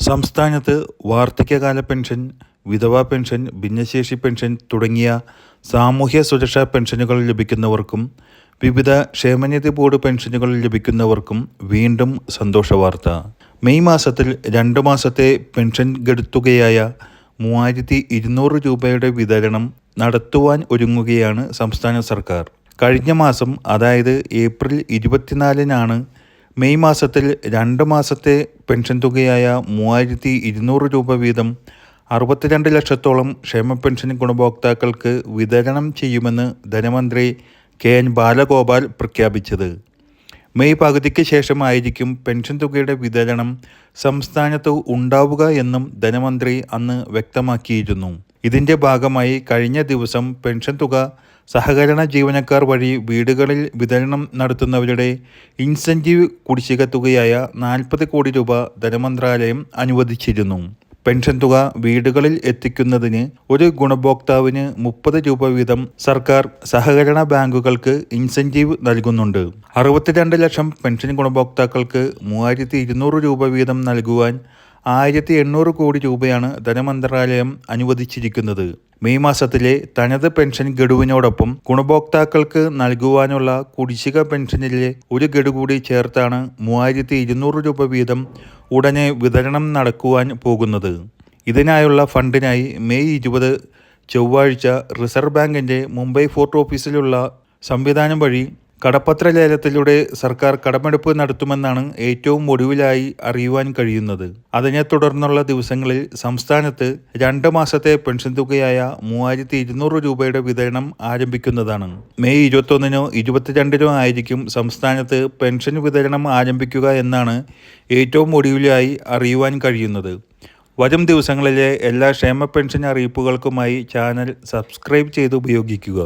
സംസ്ഥാനത്ത് വാർദ്ധക്യകാല പെൻഷൻ വിധവാ പെൻഷൻ ഭിന്നശേഷി പെൻഷൻ തുടങ്ങിയ സാമൂഹ്യ സുരക്ഷാ പെൻഷനുകൾ ലഭിക്കുന്നവർക്കും വിവിധ ക്ഷേമനിധി ബോർഡ് പെൻഷനുകൾ ലഭിക്കുന്നവർക്കും വീണ്ടും സന്തോഷ വാർത്ത മെയ് മാസത്തിൽ രണ്ട് മാസത്തെ പെൻഷൻ ഗഡുത്തുകയായ മൂവായിരത്തി ഇരുന്നൂറ് രൂപയുടെ വിതരണം നടത്തുവാൻ ഒരുങ്ങുകയാണ് സംസ്ഥാന സർക്കാർ. കഴിഞ്ഞ മാസം അതായത് ഏപ്രിൽ ഇരുപത്തിനാലിനാണ് മെയ് മാസത്തിൽ രണ്ട് മാസത്തെ പെൻഷൻ തുകയായ മൂവായിരത്തി ഇരുന്നൂറ് രൂപ വീതം അറുപത്തിരണ്ട് ലക്ഷത്തോളം ക്ഷേമ പെൻഷൻ ഗുണഭോക്താക്കൾക്ക് വിതരണം ചെയ്യുമെന്ന് ധനമന്ത്രി കെ എൻ ബാലഗോപാൽ പ്രഖ്യാപിച്ചത്. മെയ് പകുതിക്ക് ശേഷമായിരിക്കും പെൻഷൻ തുകയുടെ വിതരണം സംസ്ഥാനത്ത് ഉണ്ടാവുക എന്നും ധനമന്ത്രി അന്ന് വ്യക്തമാക്കിയിരുന്നു. ഇതിന്റെ ഭാഗമായി കഴിഞ്ഞ ദിവസം പെൻഷൻ തുക സഹകരണ ജീവനക്കാർ വഴി വീടുകളിൽ വിതരണം നടത്തുന്നവരുടെ ഇൻസെന്റീവ് കുടിശ്ശിക തുകയായ നാൽപ്പത് കോടി രൂപ ധനമന്ത്രാലയം അനുവദിച്ചിരുന്നു. പെൻഷൻ തുക വീടുകളിൽ എത്തിക്കുന്നതിന് ഒരു ഗുണഭോക്താവിന് മുപ്പത് രൂപ വീതം സർക്കാർ സഹകരണ ബാങ്കുകൾക്ക് ഇൻസെന്റീവ് നൽകുന്നുണ്ട്. അറുപത്തിരണ്ട് ലക്ഷം പെൻഷൻ ഗുണഭോക്താക്കൾക്ക് മൂവായിരത്തി രൂപ വീതം നൽകുവാൻ ആയിരത്തി എണ്ണൂറ് കോടി രൂപയാണ് ധനമന്ത്രാലയം അനുവദിച്ചിരിക്കുന്നത്. മെയ് മാസത്തിലെ തനത് പെൻഷൻ ഗഡുവിനോടൊപ്പം ഗുണഭോക്താക്കൾക്ക് നൽകുവാനുള്ള കുടിശ്ശിക പെൻഷനിലെ ഒരു ഗഡു കൂടി ചേർത്താണ് മൂവായിരത്തി ഇരുന്നൂറ് രൂപ വീതം ഉടനെ വിതരണം നടക്കുവാൻ പോകുന്നത്. ഇതിനായുള്ള ഫണ്ടിനായി മെയ് ഇരുപത് ചൊവ്വാഴ്ച റിസർവ് ബാങ്കിന്റെ മുംബൈ ഫോർട്ട് ഓഫീസിലുള്ള സംവിധാനം വഴി കടപ്പത്ര ലേലത്തിലൂടെ സർക്കാർ കടമെടുപ്പ് നടത്തുമെന്നാണ് ഏറ്റവും ഒടുവിലായി അറിയുവാൻ കഴിയുന്നത്. അതിനെ തുടർന്നുള്ള ദിവസങ്ങളിൽ സംസ്ഥാനത്ത് രണ്ട് മാസത്തെ പെൻഷൻ തുകയായ മൂവായിരത്തി ഇരുന്നൂറ് രൂപയുടെ വിതരണം ആരംഭിക്കുന്നതാണ്. മെയ് ഇരുപത്തൊന്നിനോ ഇരുപത്തിരണ്ടിനോ ആയിരിക്കും സംസ്ഥാനത്ത് പെൻഷൻ വിതരണം ആരംഭിക്കുക എന്നാണ് ഏറ്റവും ഒടുവിലായി അറിയുവാൻ കഴിയുന്നത്. വരും ദിവസങ്ങളിലെ എല്ലാ ക്ഷേമ പെൻഷൻ അറിയിപ്പുകൾക്കുമായി ചാനൽ സബ്സ്ക്രൈബ് ചെയ്ത് ഉപയോഗിക്കുക.